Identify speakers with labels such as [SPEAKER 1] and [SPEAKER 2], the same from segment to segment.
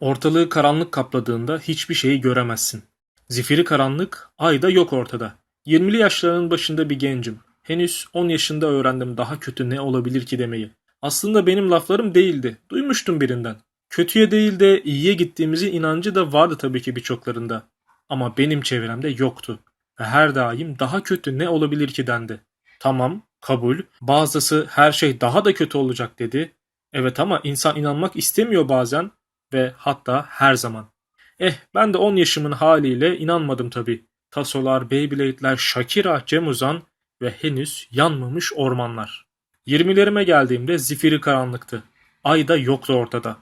[SPEAKER 1] Ortalığı karanlık kapladığında hiçbir şeyi göremezsin. Zifiri karanlık, ay da yok ortada. 20'li yaşlarının başında bir gencim. Henüz 10 yaşında öğrendim daha kötü ne olabilir ki demeyi. Aslında benim laflarım değildi. Duymuştum birinden. Kötüye değil de iyiye gittiğimizi inancı da vardı tabii ki birçoklarında. Ama benim çevremde yoktu. Ve her daim daha kötü ne olabilir ki dendi. Tamam, kabul. Bazısı her şey daha da kötü olacak dedi. Evet ama insan inanmak istemiyor bazen ve hatta her zaman. Eh ben de 10 yaşımın haliyle inanmadım tabii. Tasolar, Beyblade'ler, Shakira, Cem Uzan ve henüz yanmamış ormanlar. 20'lerime geldiğimde zifiri karanlıktı. Ay da yoktu ortada.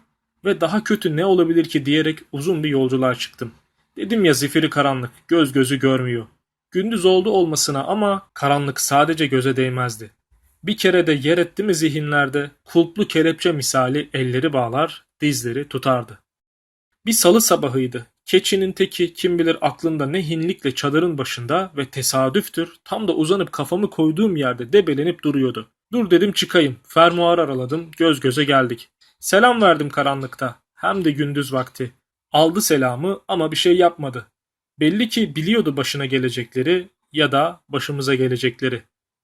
[SPEAKER 1] Ve daha kötü ne olabilir ki diyerek uzun bir yolculuğa çıktım. Dedim ya zifiri karanlık, göz gözü görmüyor. Gündüz oldu olmasına ama karanlık sadece göze değmezdi. Bir kere de yer etti mi zihinlerde kulplu kelepçe misali elleri bağlar, dizleri tutardı. Bir salı sabahıydı. Keçinin teki kim bilir aklında ne hinlikle çadırın başında ve tesadüftür tam da uzanıp kafamı koyduğum yerde debelenip duruyordu. Dur dedim çıkayım. Fermuar araladım. Göz göze geldik. Selam verdim karanlıkta. Hem de gündüz vakti. Aldı selamı ama bir şey yapmadı. Belli ki biliyordu başına gelecekleri ya da başımıza gelecekleri.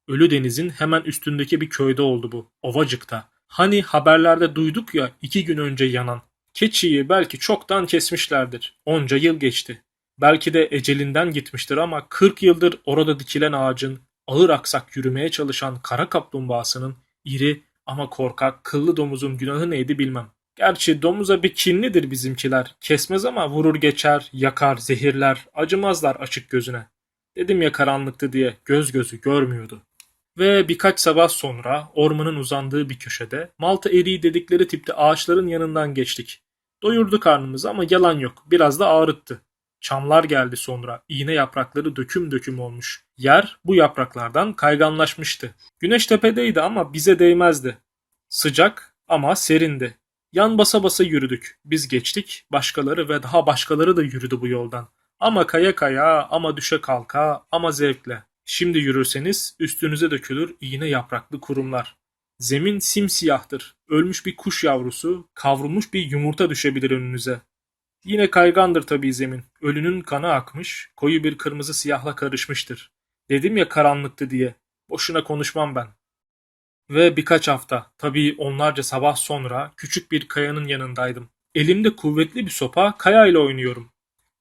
[SPEAKER 1] Ölü denizin hemen üstündeki bir köyde oldu bu. Ovacık'ta. Hani haberlerde duyduk ya iki gün önce yanan. Keçiyi belki çoktan kesmişlerdir. Onca yıl geçti. Belki de ecelinden gitmiştir ama 40 yıldır orada dikilen ağacın, ağır aksak yürümeye çalışan kara kaplumbağasının iri ama korkak kıllı domuzun günahı neydi bilmem. Gerçi domuza bir kinlidir bizimkiler. Kesmez ama vurur geçer, yakar, zehirler, acımazlar açık gözüne. Dedim ya karanlıktı diye göz gözü görmüyordu. Ve birkaç sabah sonra ormanın uzandığı bir köşede Malta eriği dedikleri tipte ağaçların yanından geçtik. Doyurdu karnımızı ama yalan yok. Biraz da ağrıttı. Çamlar geldi sonra. İğne yaprakları döküm döküm olmuş. Yer bu yapraklardan kayganlaşmıştı. Güneş tepedeydi ama bize değmezdi. Sıcak ama serindi. Yan basa basa yürüdük. Biz geçtik, başkaları ve daha başkaları da yürüdü bu yoldan. Ama kaya kaya, ama düşe kalka, ama zevkle. Şimdi yürürseniz üstünüze dökülür iğne yapraklı kurumlar. Zemin simsiyahtır. Ölmüş bir kuş yavrusu, kavrulmuş bir yumurta düşebilir önünüze. Yine kaygandır tabii zemin. Ölünün kanı akmış, koyu bir kırmızı siyahla karışmıştır. Dedim ya karanlıktı diye. Boşuna konuşmam ben. Ve birkaç hafta, tabii onlarca sabah sonra küçük bir kayanın yanındaydım. Elimde kuvvetli bir sopa, kayayla oynuyorum.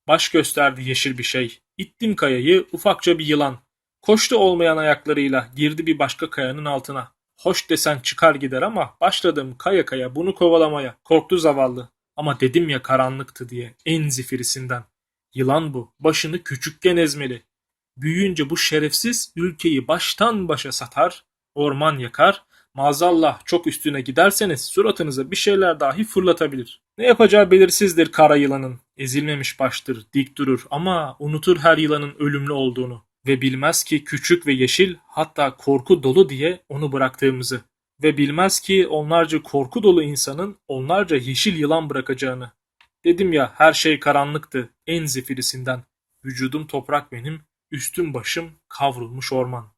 [SPEAKER 1] Baş gösterdi yeşil bir şey. İttim kayayı, ufakça bir yılan. Koştu olmayan ayaklarıyla, girdi bir başka kayanın altına. Hoş desen çıkar gider ama başladım kaya kaya bunu kovalamaya. Korktu zavallı. Ama dedim ya karanlıktı diye en zifirisinden. Yılan bu. Başını küçükken ezmeli. Büyüyünce bu şerefsiz ülkeyi baştan başa satar, orman yakar, maazallah çok üstüne giderseniz suratınıza bir şeyler dahi fırlatabilir. Ne yapacağı belirsizdir kara yılanın. Ezilmemiş baştır, dik durur ama unutur her yılanın ölümlü olduğunu ve bilmez ki küçük ve yeşil hatta korku dolu diye onu bıraktığımızı ve bilmez ki onlarca korku dolu insanın onlarca yeşil yılan bırakacağını. Dedim ya her şey karanlıktı en zifirisinden. Vücudum toprak benim, üstüm başım kavrulmuş orman.